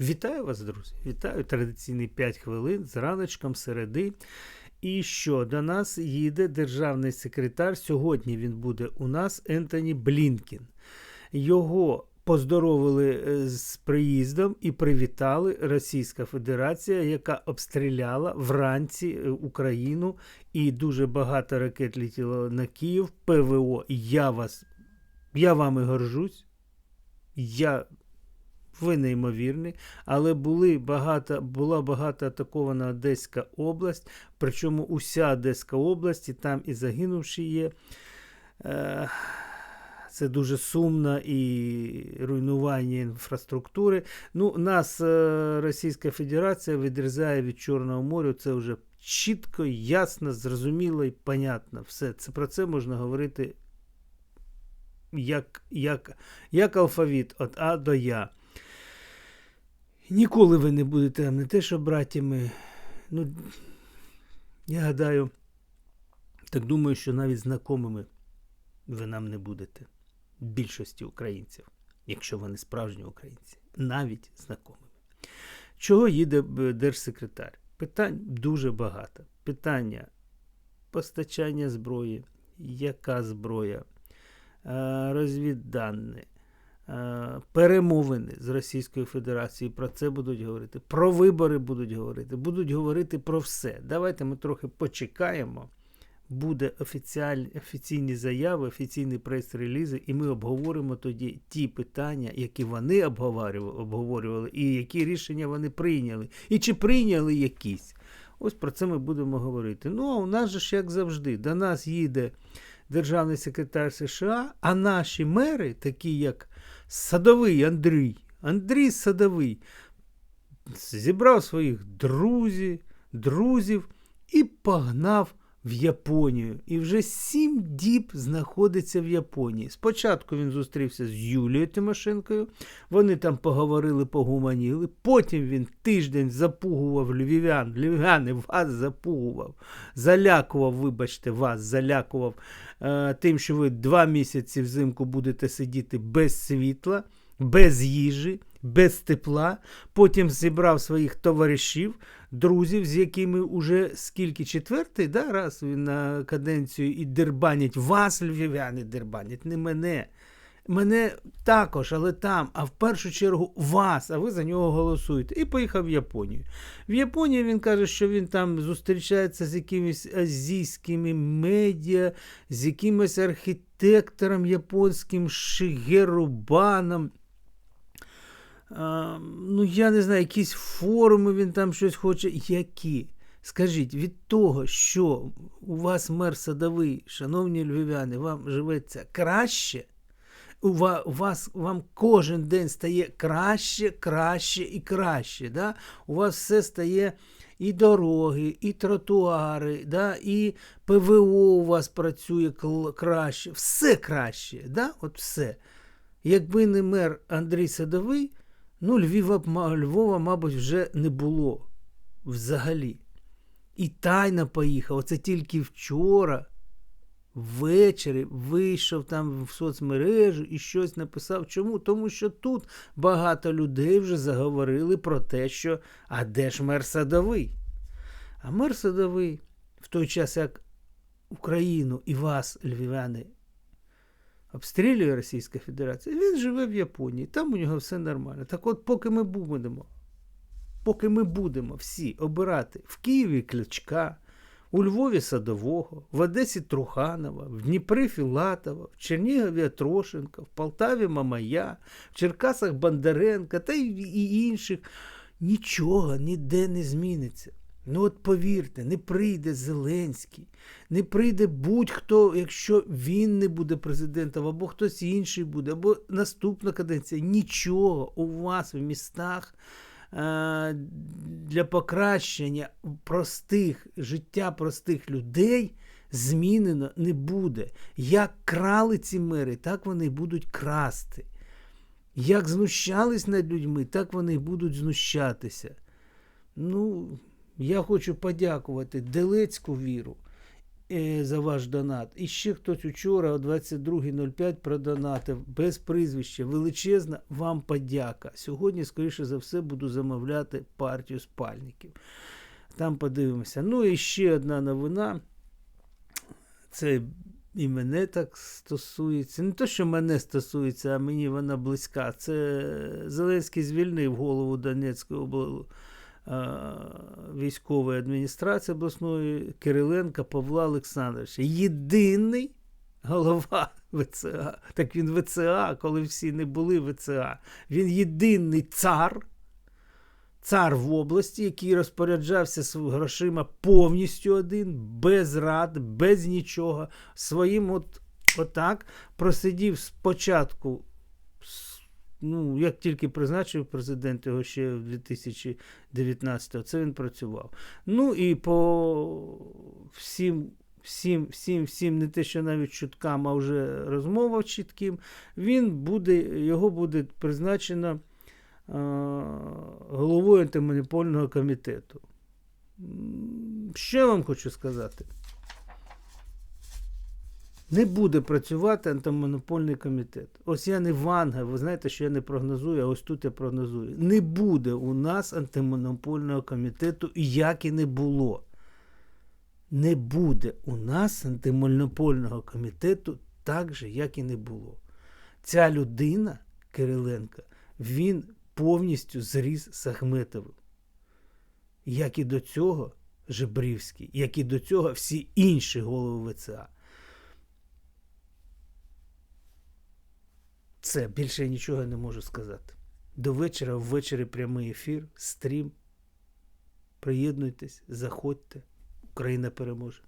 Вітаю вас, друзі! Вітаю традиційні 5 хвилин з раночком середи. І що до нас їде державний секретар. Сьогодні він буде у нас Ентоні Блінкін. Його поздоровили е, з приїздом і привітали Російська Федерація, яка обстріляла вранці е, Україну, і дуже багато ракет летіло на Київ. ПВО. Я вас, я вами горжусь. Я ви неймовірні, але були багато, була багато атакована Одеська область, причому уся Одеська область, і там і загинувші є. Е, Це дуже сумно і руйнування інфраструктури. Ну, Нас е, Російська Федерація відрізає від Чорного моря. Це вже чітко, ясно, зрозуміло і понятно. Все. Це Про це можна говорити як, як, як алфавіт від А до Я. Ніколи ви не будете не те, що братями. Ну, я гадаю, так думаю, що навіть знайомими ви нам не будете. Більшості українців, якщо вони справжні українці, навіть знайомими. Чого їде держсекретар? Питань дуже багато. Питання постачання зброї, яка зброя, розвіддані, перемовини з Російською Федерацією про це будуть говорити, про вибори будуть говорити, будуть говорити про все. Давайте ми трохи почекаємо. Буде офіційні заяви, офіційні прес-релізи, і ми обговоримо тоді ті питання, які вони обговорювали, і які рішення вони прийняли, і чи прийняли якісь. Ось про це ми будемо говорити. Ну, а у нас же ж, як завжди, до нас їде державний секретар США, а наші мери, такі як Садовий Андрій, Андрій Садовий, зібрав своїх друзів, друзів і погнав в Японію. І вже сім діб знаходиться в Японії. Спочатку він зустрівся з Юлією Тимошенкою, вони там поговорили, погуманіли. Потім він тиждень запугував львів'ян. Львів'яни вас запугував, залякував, вибачте, вас залякував е, тим, що ви два місяці взимку будете сидіти без світла, без їжі. Без тепла, потім зібрав своїх товаришів, друзів, з якими уже скільки четвертий да, раз на каденцію і дербанять вас, львів'яни, дербанять, не мене. Мене також, але там, а в першу чергу вас, а ви за нього голосуєте. І поїхав в Японію. В Японії він каже, що він там зустрічається з якимись азійськими медіа, з якимось архітектором японським Шигерубаном ну, я не знаю, якісь форуми він там щось хоче. Які? Скажіть, від того, що у вас мер садовий, шановні львів'яни, вам живеться краще, у вас вам кожен день стає краще, краще і краще. Да? У вас все стає і дороги, і тротуари, да? і ПВО у вас працює краще, все краще. Да? От все. Якби не мер Андрій Садовий, Ну, Львова, Львова, мабуть, вже не було взагалі. І тайно поїхав. Оце тільки вчора, ввечері, вийшов там в соцмережу і щось написав. Чому? Тому що тут багато людей вже заговорили про те, що а де ж мер садовий? А мер садовий в той час, як Україну і вас, львів'яни, обстрілює Російська Федерація, він живе в Японії, там у нього все нормально. Так от, поки ми будемо, поки ми будемо всі обирати в Києві Кличка, у Львові Садового, в Одесі Труханова, в Дніпрі Філатова, в Чернігові Трошенка, в Полтаві Мамая, в Черкасах Бондаренка та й інших, нічого ніде не зміниться. Ну от повірте, не прийде Зеленський, не прийде будь-хто, якщо він не буде президентом, або хтось інший буде, або наступна каденція. Нічого у вас в містах а, для покращення простих життя простих людей змінено не буде. Як крали ці мери, так вони будуть красти. Як знущались над людьми, так вони будуть знущатися. Ну. Я хочу подякувати Делецьку віру, е, за ваш донат. І ще хтось учора о 22.05 продонатив без прізвища. Величезна вам подяка. Сьогодні, скоріше за все, буду замовляти партію спальників. Там подивимося. Ну і ще одна новина. Це і мене так стосується. Не те, що мене стосується, а мені вона близька. Це Зеленський звільнив голову Донецької обл... а, військової адміністрації обласної Кириленка Павла Олександровича. Єдиний голова ВЦА. Так він ВЦА, коли всі не були ВЦА. Він єдиний цар. Цар в області, який розпоряджався грошима повністю один, без рад, без нічого. Своїм от, отак просидів спочатку, ну, як тільки призначив президент його ще в 2019-го, це він працював. Ну і по всім. Всім, всім, всім, не те, що навіть чуткам, а вже розмова чітким, він буде, його буде призначено е, головою антимонопольного комітету. Що я вам хочу сказати? Не буде працювати антимонопольний комітет. Ось я не Ванга, ви знаєте, що я не прогнозую, а ось тут я прогнозую. Не буде у нас антимонопольного комітету, як і не було. Не буде у нас антимонопольного комітету так же, як і не було. Ця людина, Кириленко, він повністю зріс з Ахметовим. Як і до цього Жебрівський, як і до цього всі інші голови ВЦА. Це більше я нічого не можу сказати. До вечора, ввечері прямий ефір, стрім. Приєднуйтесь, заходьте. Україна переможе.